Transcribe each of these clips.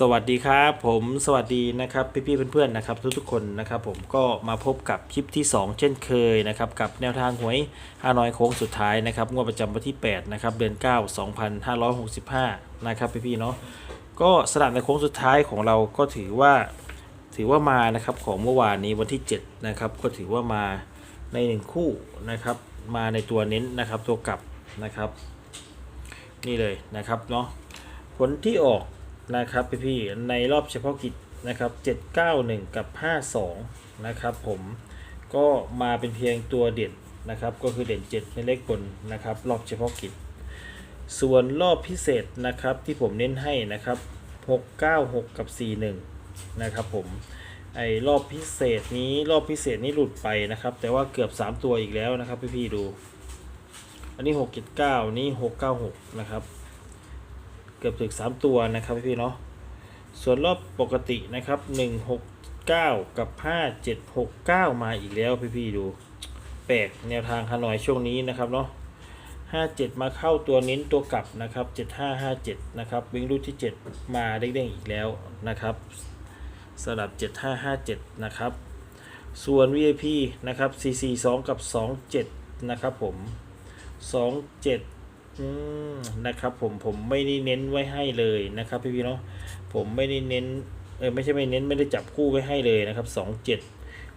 สวัสดีครับผมสวัสดีนะครับพี่ๆเพื่อนๆนะครับทุกๆคนนะครับผมก็มาพบกับคลิปที่ 2 เช่นเคยนะครับกับแนวทางหวยฮานอยโค้งสุดท้ายนะครับงวดประจำวันที่8นะครับเดือน 9 2565นะครับพี่ๆเนาะก็สลับในโค้งสุดท้ายของเราก็ถือว่าถือว่ามานะครับของเมื่อวานนี้วันที่7นะครับก็ถือว่ามาในหนึ่งคู่นะครับมาในตัวเน้นนะครับตัวกลับนะครับ นี่เลยนะครับเนาะผลที่ออก นะครับพี่ๆในรอบเฉพาะกิจนะครับ 791 กับ 52 นะครับผมก็มาเป็นเพียงตัวเด่นนะครับ ก็คือเด่น 7 ในเลขบนนะครับ รอบเฉพาะกิจ ส่วนรอบพิเศษนะครับที่ผมเน้นให้นะครับ 696 กับ 41 นะครับผมไอ้รอบพิเศษนี้รอบพิเศษนี้หลุดไปนะครับ แต่ว่าเกือบ 3 ตัวอีกแล้วนะครับพี่ๆดู อันนี้ 679 นี่ 696 นะครับ กือบถึง3ตัวนะครับพี่เนาะส่วนรอบปกตินะครับ169กับ5769มาอีกแล้วพี่ๆดู แปลกแนวทางฮานอยช่วงนี้นะครับเนาะ57มาเข้าตัวเน้นตัวกลับนะครับ7557นะครับวิ่งรูดที่7มาเด้งๆอีกแล้วนะครับสำหรับ 7557 นะครับ ส่วน VIP นะครับ442กับ 27 นะครับผมส องเจ็ดนะครับ ผมผมไม่ได้เน้นไว้ให้เลยนะครับ พี่พี่เนาะผมไม่ได้เน้นเออไม่ใช่ไม่เน้นไม่ได้จับคู่ไว้ให้เลยนะครับสองเจ็ด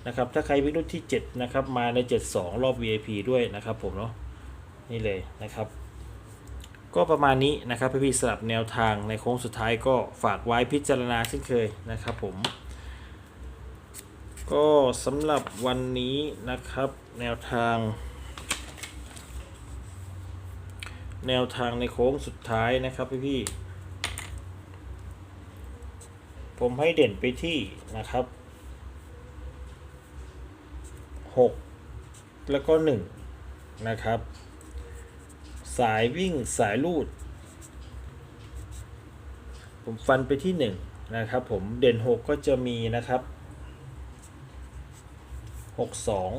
นะครับถ้าใครวิ่งรุ่นที่เจ็ดนะครับ มาในเจ็ดสองรอบ VIP ด้วยนะครับผมเนาะนี่เลยนะครับ ก็ประมาณนี้นะครับพี่พี่ๆสลับแนวทางในโค้งสุดท้ายก็ฝากไว้พิจารณาเช่นเคยนะครับผม ก็สำหรับวันนี้นะครับแนวทาง แนวทางในโค้งสุดท้ายนะครับพี่พี่ผมให้เด่นไปที่นะครับหกแล้วก็หนึ่งนะครับ สายวิ่งสายลูด ผมฟันไปที่หนึ่งนะครับผมเด่นหกก็จะมีนะครับหกสอง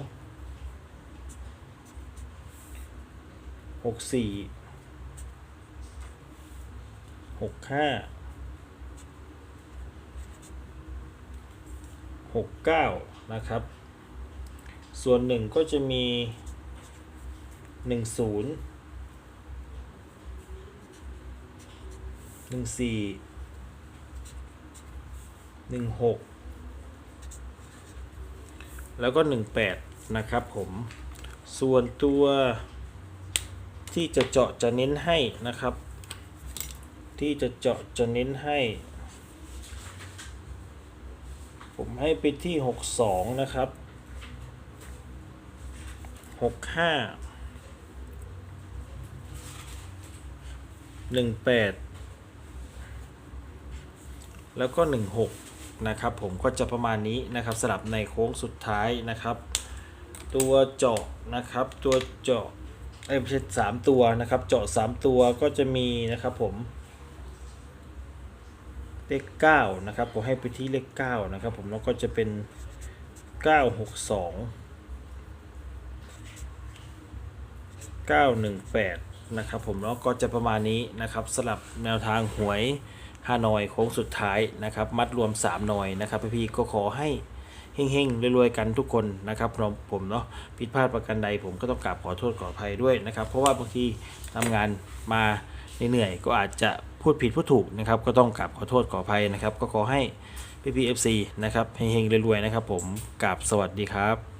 หกหกห้าหกเก้านะครับ ส่วนหนึ่งก็จะมีหนึ่งศูนย์หนึ่งสี่หนึ่งหกแล้วก็หนึ่งแปดนะครับผม ส่วนตัวที่จะเจาะจะเน้นให้นะครับ ที่จะเจาะจะเน้นให้ ผมให้ไปที่ 62 นะครับ 65 18 แล้วก็ 16 นะครับ ผมก็จะประมาณนี้นะครับสลับในโค้งสุดท้ายนะครับ ตัวเจาะนะครับ ตัวเจาะเอ้ยไม่ใช่สามตัวนะครับ เจาะสามตัวก็จะมีนะครับผม เลขเก้านะครับผมให้ไปที่เลขเก้านะครับผมแล้วก็จะเป็นเก้าหกสองเก้าหนึ่งแปดนะครับผมแล้วก็จะประมาณนี้นะครับสลับแนวทางหวยฮานอยโค้งสุดท้ายนะครับ มัดรวม 3 หน่อยนะครับพี่ๆก็ขอให้เฮงๆรวยๆกันทุกคนนะครับผมผมเนาะผิดพลาดประกันใดผมก็ต้องกราบขอโทษขออภัยด้วยนะครับ เพราะว่าบางทีทำงานมา เหนื่อยๆก็อาจจะพูดผิดพูดถูกนะครับก็ต้องกราบขอโทษขออภัยนะครับ ก็ขอให้พี่พีเอฟซีนะครับเฮงๆรวยๆนะครับ ผมกราบสวัสดีครับ